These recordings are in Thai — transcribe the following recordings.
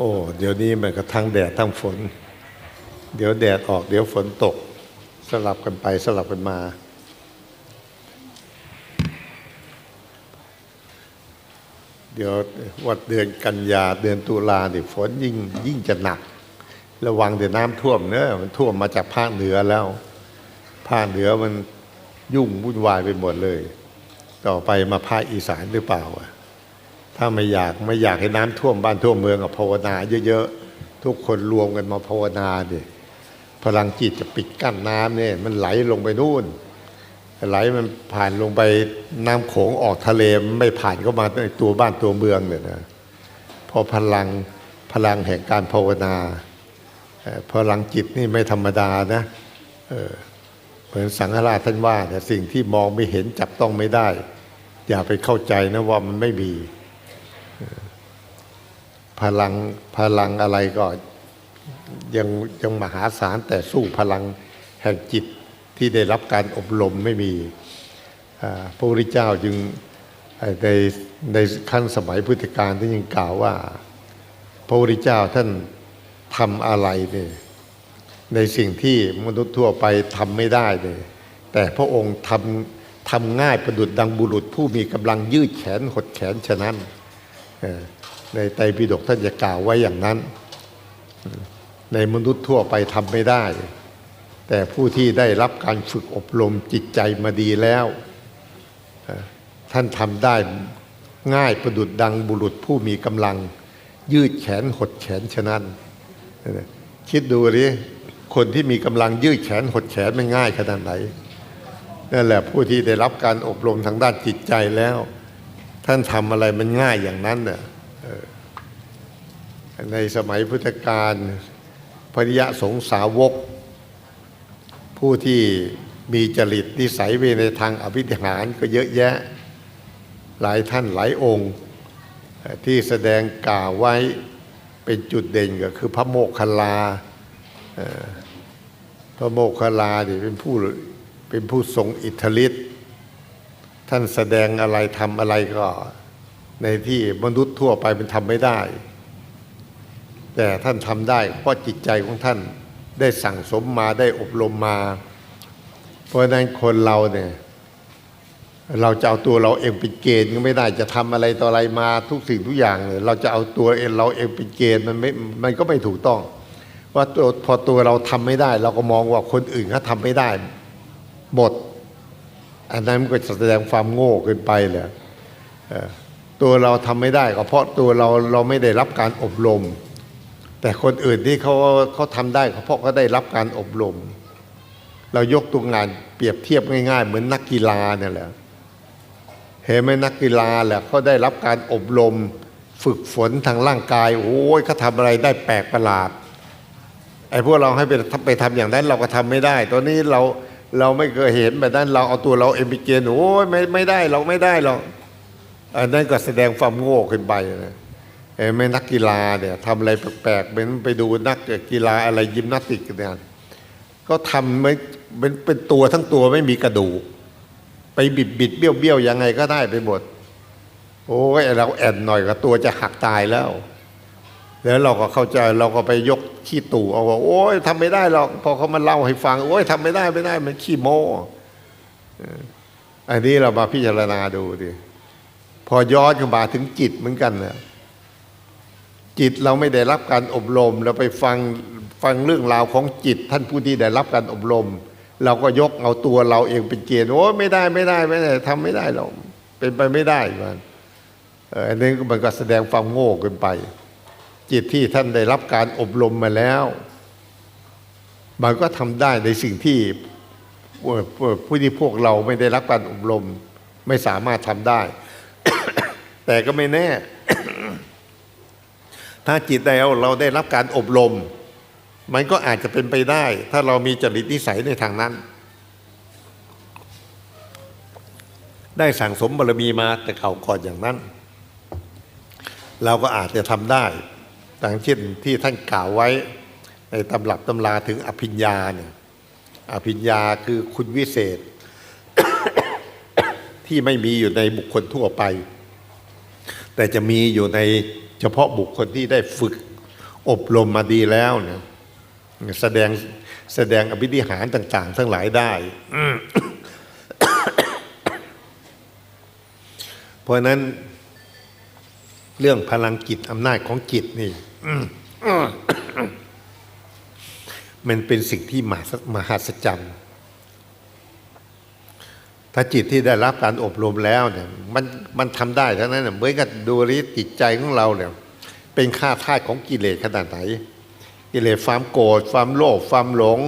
อ้เดี๋ยวนี้มันก็ทั้งแดดทั้งฝน เดี๋ยวแดดออกเดี๋ยวฝนตก สลับกันไปสลับกันมา เดี๋ยววัดเดือนกันยาเดือนตุลาเนี่ยฝนยิ่งยิ่งจะหนัก ระวังเดี๋ยวน้ำท่วมเนอะมันท่วมมาจากภาคเหนือแล้วภาคเหนือมันยุ่งวุ่นวายไปหมดเลย ต่อไปมาภาคอีสานหรือเปล่าอะ ถ้าไม่อยากไม่อยากให้น้ำท่วมบ้านท่วมเมืองกับภาวนาเยอะๆ ทุกคนรวมกันมาภาวนาดิพลังจิตจะปิดกั้นน้ำเนี่ยมันไหลลงไปนู่น ไหลมันผ่านลงไปน้ำโขงออกทะเลมไม่ผ่านเข้ามาในตัวบ้านตัวเมืองเนี่ยนะพอพลังพลังแห่งการภาวนาพลังจิตนี่ไม่ธรรมดานะเหมือนสังฆราชท่านว่าเนี่สิ่งที่มองไม่เห็นจับต้องไม่ได้ อย่าไปเข้าใจนะว่ามันไม่มี พลังพลังอะไรก็ยังยังมหาศาลแต่สู้พลังแห่งจิตที่ได้รับการอบรมไม่มีพระพุทธเจ้าจึงในในขั้นสมัยพุทธกาลที่ยังกล่าวว่า พระพุทธเจ้าท่านทำอะไรเนี่ยในสิ่งที่มนุษย์ทั่วไปทำไม่ได้เนี่ยแต่พระองค์ทำทำง่ายประดุดดังบุรุษผู้มีกำลังยืดแขนหดแขนฉะนั้น ในไตรปิฎกท่านจะกล่าวไว้อย่างนั้น ในมนุษย์ทั่วไปทำไม่ได้ แต่ผู้ที่ได้รับการฝึกอบรมจิตใจมาดีแล้ว ท่านทำได้ง่ายประดุดดังบุรุษผู้มีกำลัง ยืดแขนหดแขนฉะนั้น คิดดูดิคนที่มีกำลังยืดแขนหดแขนมันง่ายขนาดไหนนั่นแหละผู้ที่ได้รับการอบรมทางด้านจิตใจแล้ว ท่านทำอะไรมันง่ายอย่างนั้นเน่ะ ในสมัยพุทธกาลพริยสงสาวก ผู้ที่มีจริตนิสัยไปในทางอภิธิหารก็เยอะแยะหลายท่านหลายองค์ ที่แสดงกล่าวไว้เป็นจุดเด่นก็คือพระโมคคลาพระโมคคัลลาเนี่ยเป็นผู้เป็นผู้ทรงอิทธิฤทธิ์ท่านแสดงอะไรทำอะไรก็ ในที่มนุษย์ทั่วไปมันทำไม่ได้ แต่ท่านทำได้ เพราะจิตใจของท่านได้สั่งสมมาได้อบรมมา เพราะนั้นคนเราเนี่ยเราจะเอาตัวเราเองเป็นเกณฑ์ก็ไม่ได้จะทำอะไรต่ออะไรมาทุกสิ่งทุกอย่างเนี่ยเราจะเอาตัวเองเราเองเป็นเกณฑ์มันไม่มันก็ไม่ถูกต้อง ว่าตัวพอตัวเราทำไม่ได้ เราก็มองว่าคนอื่นเขาทำไม่ได้หมด อันนั้นมันก็แสดงความโง่เกินไปเลยเตัวเราทำไม่ได้ก็เพราะตัวเราเราไม่ได้รับการอบรม แต่คนอื่นที่เขาเขาทำได้ก็เพราะเขาได้รับการอบรม เรายกตัวงานเปรียบเทียบง่าย ๆ เหมือนนักกีฬาเนี่ยแหละเห็นไหมนักกีฬาแหละเขาได้รับการอบรม ฝึกฝนทางร่างกายโอ้ยเขาทำอะไรได้แปลกประหลาดไอ้พวกเราให้ไปไปทำอย่างนั้นเราก็ทำไม่ได้ ตอนนี้เราเราไม่เคยเห็นแบบนั้นเราเอาตัวเราเอ็มพีเกนโอ้ยไม่ไม่ได้เราไม่ได้หรอก อันนั้นก็แสดงความโง่ขึ้นไปนะเห็นไหมนักกีฬาเนี่ยทำอะไรแปลกๆเป็นไปดูนักกีฬาอะไรยิมนาสติกเนี่ยก็ทำไม่เป็นเป็นตัวทั้งตัวไม่มีกระดูก ไปบิดบิดเบี้ยวเบี้ยวยังไงก็ได้ไปหมดโอ้ยเราแอนหน่อยก็ตัวจะหักตายแล้ว แล้วเราก็เข้าใจเราก็ไปยกขี้ตู่เอาว่าโอ้ยทำไม่ได้หรอกพอเขามาเล่าให้ฟัง โอ้ยทำไม่ได้ไม่ได้มันขี้โม้อันนี้เรามาพิจารณาดูดิ พอย้อนขึ้นมาถึงจิตเหมือนกันเนี่ยจิตเราไม่ได้รับการอบรม เราไปฟังฟังเรื่องราวของจิต ท่านผู้ที่ได้รับการอบรม เราก็ยกเอาตัวเราเองเป็นเกณฑ์โอ้ไม่ได้ไม่ได้ไม่ได้ทำไม่ได้หรอกเป็นไปไม่ได้มันอออันนี้มันก็แสดงความโง่เกินไป จิตที่ท่านได้รับการอบรมมาแล้ว มันก็ทำได้ในสิ่งที่ผู้ที่พวกเราไม่ได้รับการอบรม ไม่สามารถทำได้ แต่ก็ไม่แน่ ถ้าจิตเราเราได้รับการอบรม มันก็อาจจะเป็นไปได้ ถ้าเรามีจริตนิสัยในทางนั้น ได้สั่งสมบารมีมาแต่เก่าก่อนอย่างนั้น เราก็อาจจะทำได้ดังเช่นที่ท่านกล่าวไว้ในตำรับตำราถึงอภิญญาเนี่ยอภิญญาคือคุณวิเศษ ที่ไม่มีอยู่ในบุคคลทั่วไป แต่จะมีอยู่ในเฉพาะบุคคลที่ได้ฝึกอบรมมาดีแล้วเนี่ยแสดงแสดงอภิธิหารต่าง ๆ ทั้งหลายได้เพราะนั้น เรื่องพลังจิตอำนาจของจิตนี่มันเป็นสิ่งที่มหัศมหัศจรรย์ ถ้าจิตที่ได้รับการอบรมแล้วเนี่ยมันมันทำได้ทั้งนั้นน่ะเหมือนกับดูริจิตใจของเราเนี่ยเป็นค่าท่าของกิเลสขนาดไหน กิเลสความโกรธความโลภความหลง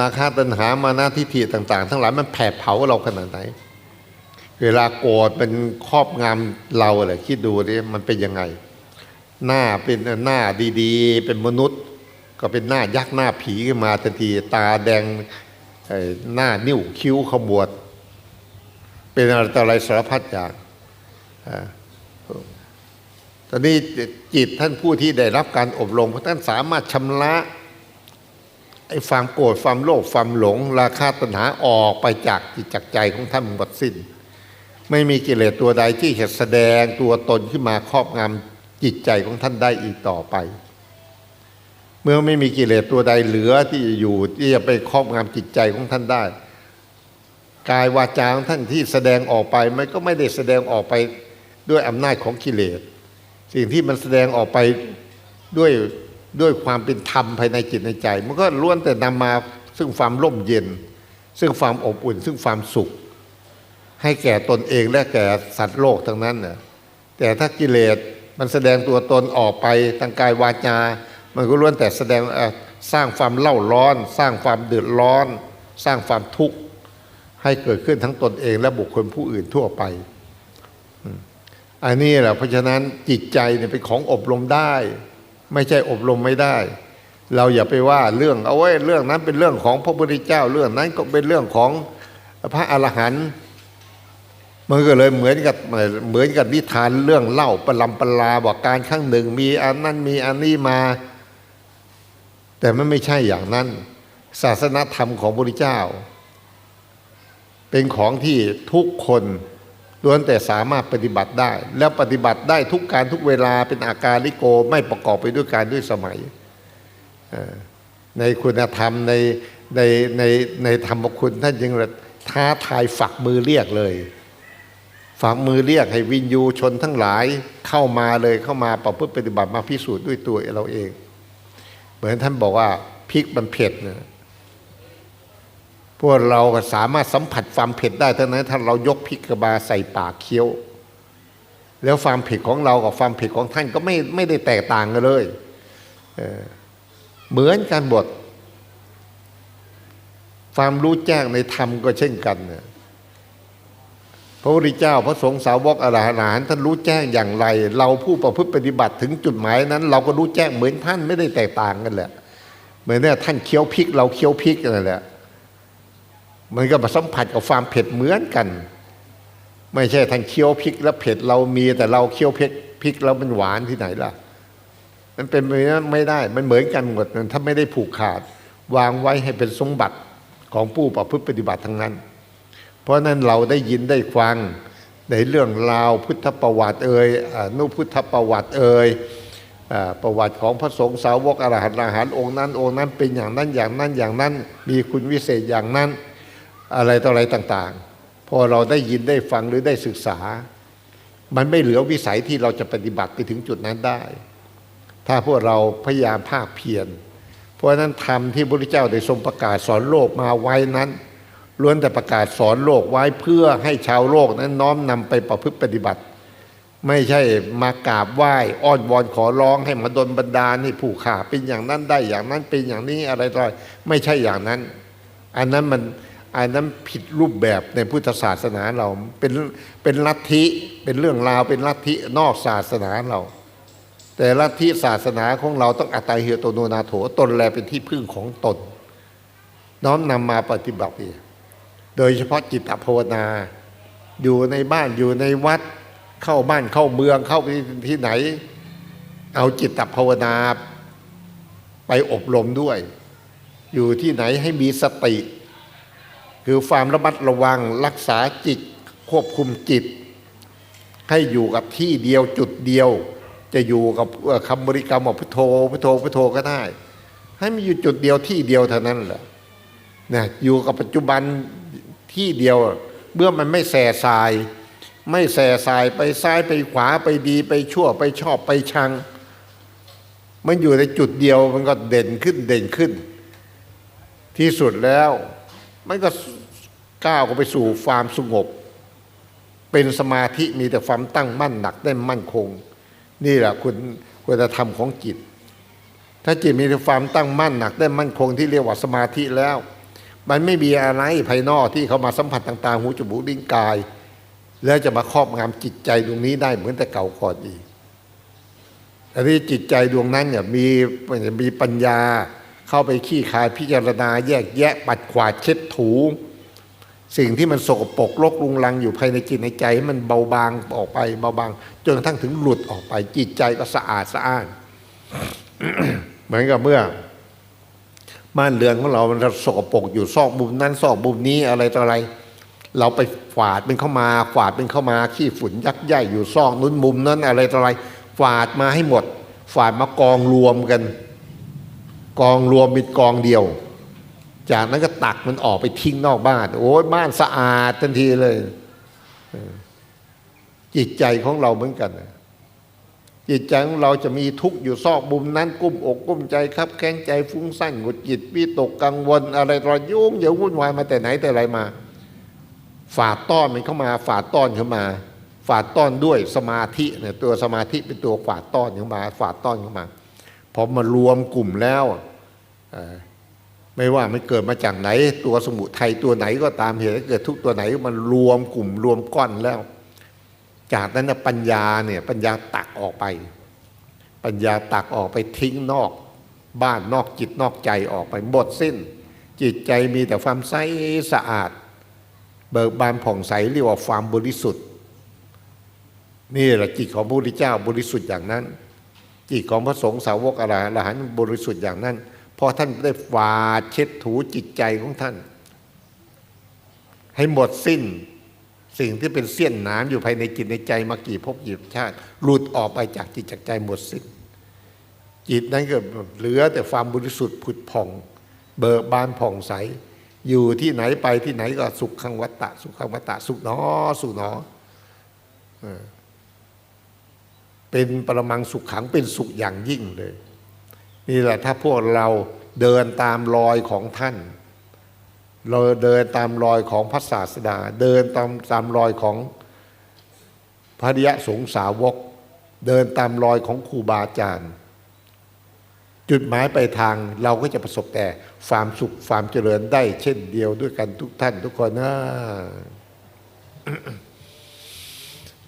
ราคะตัณหามานาทิฏฐิต่าง ๆ ทั้งหลายมันแผดเผาเราขนาดไหน เวลาโกรธเป็นครอบงำเราอะไรคิดดูดิมันเป็นยังไง หน้าเป็นหน้าดีๆ เป็นมนุษย์ ก็เป็นหน้ายักษ์หน้าผีขึ้นมาทันทีตาแดง หน้านิ้วคิ้วขมวด เป็นอะไรต่ออะไรสารพัดอย่างตอนนี้จิตท่านผู้ที่ได้รับการอบรมท่านสามารถชำระไอ้ความโกรธความโลภความหลง ราคาตัณหาออกไปจากจิตจากใจของท่านหมดสิ้น ไม่มีกิเลสตัวใดที่จะแสดงตัวตนขึ้นมาครอบงำจิตใจของท่านได้อีกต่อไป เมื่อไม่มีกิเลสตัวใดเหลือที่จะอยู่ที่จะไปครอบงำจิตใจของท่านได้ กายวาจาของท่านที่แสดงออกไปมันก็ไม่ได้แสดงออกไปด้วยอำนาจของกิเลส สิ่งที่มันแสดงออกไปด้วยด้วยความเป็นธรรมภายในจิตในใจ มันก็ล้วนแต่นำมาซึ่งความร่มเย็น ซึ่งความอบอุ่น ซึ่งความสุข ให้แก่ตนเองและแก่สัตว์โลกทั้งนั้นน่ะแต่ถ้ากิเลสมันแสดงตัวตนออกไปทางกายวาจา มันก็ล้วนแต่แสดงสร้างความเล่าร้อน สร้างความเดือดร้อน สร้างความทุกข์ให้เกิดขึ้นทั้งตนเองและบุคคลผู้อื่นทั่วไป อันนี้แหละเพราะฉะนั้นจิตใจเนี่ยเป็นของอบรมได้ ไม่ใช่อบรมไม่ได้ เราอย่าไปว่าเรื่องเอาไว้เรื่องนั้นเป็นเรื่องของพระพุทธเจ้าเรื่องนั้นก็เป็นเรื่องของพระอรหันต์มันก็เลยเหมือนกับเหมือนกับนิทานเรื่องเล่าประลำปลาบอกการครั้งหนึ่ง มีอันนั้นมีอันนี้มา แต่มันไม่ใช่อย่างนั้น ศาสนธรรมของพระพุทธเจ้า เป็นของที่ทุกคนล้วนแต่สามารถปฏิบัติได้ แล้วปฏิบัติได้ทุกการทุกเวลาเป็นอาการลิโกไม่ประกอบไปด้วยการด้วยสมัย ในคุณธรรมในในในในธรรมคุณท่านยังท้าทายฝักมือเรียกเลยฝักมือเรียกให้วินยูชนทั้งหลายเข้ามาเลยเข้ามาประพฤติปฏิบัติมาพิสูจน์ด้วยตัวเราเอง มือนท่านบอกว่าพริกมันเผ็ดเนี่ยพวกเราก็สามารถสัมผัสความเผ็ดได้เท่านั้นถ้าเรายกพริกกระบาใส่ปากเคี้ยว แล้วความเผ็ดของเรากับความเผ็ดของท่านก็ไม่ไม่ได้แตกต่างกันเลยเออเหมือนกันบทความรู้แจ้งในธรรมก็เช่นกันเนี่ย พระพุทธเจ้าพระสงฆ์สาวกอรหันต์ท่านรู้แจ้งอย่างไร เราผู้ประพฤติปฏิบัติถึงจุดหมายนั้น เราก็รู้แจ้งเหมือนท่านไม่ได้แตกต่างกันแหละเหมือนเนี่ยท่านเคี้ยวพริก เราเคี้ยวพริกนั่นแหละมันก็มาสัมผัสกับความเผ็ดเหมือนกัน ไม่ใช่ท่านเคี้ยวพริกแล้วเผ็ดเรามีแต่เราเคี้ยวพริกพริกแล้วมันหวานที่ไหนล่ะ มันเป็นไปไม่ได้มันเหมือนกันหมดมันถ้าไม่ได้ผูกขาด วางไว้ให้เป็นสมบัติของผู้ประพฤติปฏิบัติทั้งนั้น เพราะนั้นเราได้ยินได้ฟังในเรื่องราวพุทธประวัติเอ่ยอนุพุทธประวัติเอ่ยอประวัติของพระสงฆ์สาวกอรหันต์อรหันต์องค์นั้น องค์นั้นเป็นอย่างนั้นอย่างนั้นอย่างนั้น มีคุณวิเศษอย่างนั้นอะไรต่ออะไรต่างๆ พอเราได้ยินได้ฟังหรือได้ศึกษา มันไม่เหลือวิสัยที่เราจะปฏิบัติไปถึงจุดนั้นได้ ถ้าพวกเราพยายามภาคเพียรเพราะนั้นธรรมที่พระพุทธเจ้าได้ทรงประกาศสอนโลกมาไว้นั้น ล้วนแต่ประกาศสอนโลกไว้เพื่อให้ชาวโลกนั้นน้อมนำไปประพฤติปฏิบัติ ไม่ใช่มากราบไหว้อ้อนวอนขอร้องให้มาดลบันดาลให้ผู้ข่าเป็นอย่างนั้นได้อย่างนั้นเป็นอย่างนี้อะไรต่อไม่ใช่อย่างนั้น อันนั้นมันอันนั้นผิดรูปแบบในพุทธศาสนาเราเป็นเป็นลัทธิเป็นเรื่องราวเป็นลัทธินอกศาสนาเรา แต่ลัทธิศาสนาของเราต้องอัตตาเฮียโตโนนาโถตนแลเป็นที่พึ่งของตน น้อมนำมาปฏิบัติ โดยเฉพาะจิตอภาวนา อยู่ในบ้านอยู่ในวัดเข้าบ้านเข้าเมืองเข้าไปที่ไหน เอาจิตอภาวนา ไปอบรมด้วย อยู่ที่ไหนให้มีสติ คือความระมัดระวังรักษาจิตควบคุมจิต ให้อยู่กับที่เดียวจุดเดียว จะอยู่กับคำบริกรรมองพุทโธพุทโธพุทโธก็ได้ ให้มันอยู่จุดเดียวที่เดียวเท่านั้นแหละนะอยู่กับปัจจุบัน ที่เดียวเมื่อมันไม่แส่สาย ไม่แส่สายไปซ้ายไปขวาไปดีไปชั่วไปชอบไปชัง มันอยู่ในจุดเดียวมันก็เด่นขึ้นเด่นขึ้น ที่สุดแล้ว มันก็ก้าวเข้าไปสู่ความสงบ เป็นสมาธิมีแต่ความตั้งมั่นหนักแน่นมั่นคง นี่แหละคุณคุณธรรมของจิต ถ้าจิตมีแต่ความตั้งมั่นหนักแน่นมั่นคงที่เรียกว่าสมาธิแล้ว มันไม่มีอะไรภายนอกที่เขามาสัมผัสต่างๆ หูจมูกลิ้นกาย แล้วจะมาครอบงำจิตใจดวงนี้ได้เหมือนแต่เก่าก่อนอีกอันนี้จิตใจดวงนั้นเนี่ยมีมีปัญญาเข้าไปขี้คายพิจารณาแยกแยะปัดขวาดเช็ดถู สิ่งที่มันสกปรกรกรุงรังอยู่ภายในจิตในใจให้มันเบาบางออกไปเบาบางจนกระทั่งถึงหลุดออกไปจิตใจก็สะอาดสะอ้านเหมือนกับเมื่อ บ้านเรือนของเรา มันสกปรกอยู่ซอกมุมนั้นซอกมุมนี้อะไรต่ออะไร เราไปฝาดเป็นเข้ามาฝาดเป็นเข้ามาขี้ฝุ่นยักษ์ใหญ่อยู่ซอกนู้นมุมนั้นอะไรต่ออะไร ฝาดมาให้หมด ฝาดมากองรวมกัน กองรวมเป็นกองเดียว จากนั้นก็ตักมันออกไปทิ้งนอกบ้าน โอ้ยบ้านสะอาดทันทีเลย จิตใจของเราเหมือนกันนะ จิตใจของเราจะมีทุกข์อยู่ซอกมุมนั้นกุ้มอกกุ้มใจครับ แข้งใจฟุ้งซ่านหงุดหงิดวิตกกังวล อะไรตอยุ่งเหยิงวุ่นวายมาแต่ไหนแต่ไรมา ฝาดต้อนมันเข้ามา ฝาดต้อนเข้ามา ฝาดต้อนด้วยสมาธิเนี่ยตัวสมาธิเป็นตัวฝาดต้อนเข้ามา ฝาดต้อนเข้ามาพอมารวมกลุ่มแล้วไม่ว่ามันเกิดมาจากไหน ตัวสมุทัยตัวไหนก็ตามเหตุเกิดทุกตัวไหนมันรวมกลุ่มรวมก้อนแล้ว จากนั้นปัญญาเนี่ยปัญญาตักออกไป ปัญญาตักออกไปทิ้งนอก บ้านนอกจิตนอกใจออกไปหมดสิ้น จิตใจมีแต่ความใสสะอาด เบิกบานผ่องใสเรียกว่าความบริสุทธิ์ นี่แหละจิตของพระพุทธเจ้าบริสุทธิ์อย่างนั้น จิตของพระสงฆ์สาวกอรหันต์อรหันต์บริสุทธิ์อย่างนั้นเพราะท่านได้ฝาดเช็ดถูจิตใจของท่าน ให้หมดสิ้น สิ่งที่เป็นเสี้ยนน้ำอยู่ภายในจิตในใจมากี่ภพกี่ชาติหลุดออกไปจากจิตจากใจหมดสิ้นจิตนั้นก็เหลือแต่ความบริสุทธิ์ผุดผ่อง เบิกบานผ่องใส อยู่ที่ไหนไปที่ไหนก็สุขขังวัตตะ สุขขังวัตตะ สุขนอสุขนอเป็นปรมังสุขขังเป็นสุขอย่างยิ่งเลย นี่แหละถ้าพวกเราเดินตามรอยของท่าน เราเดินตามรอยของพระศาสดา เดินตามตามรอยของพระริยสงสาวก เดินตามรอยของครูบาอาจารย์ จุดหมายปลายทางเราก็จะประสบแต่ความสุขความเจริญได้เช่นเดียวด้วยกันทุกท่านทุกคนนะ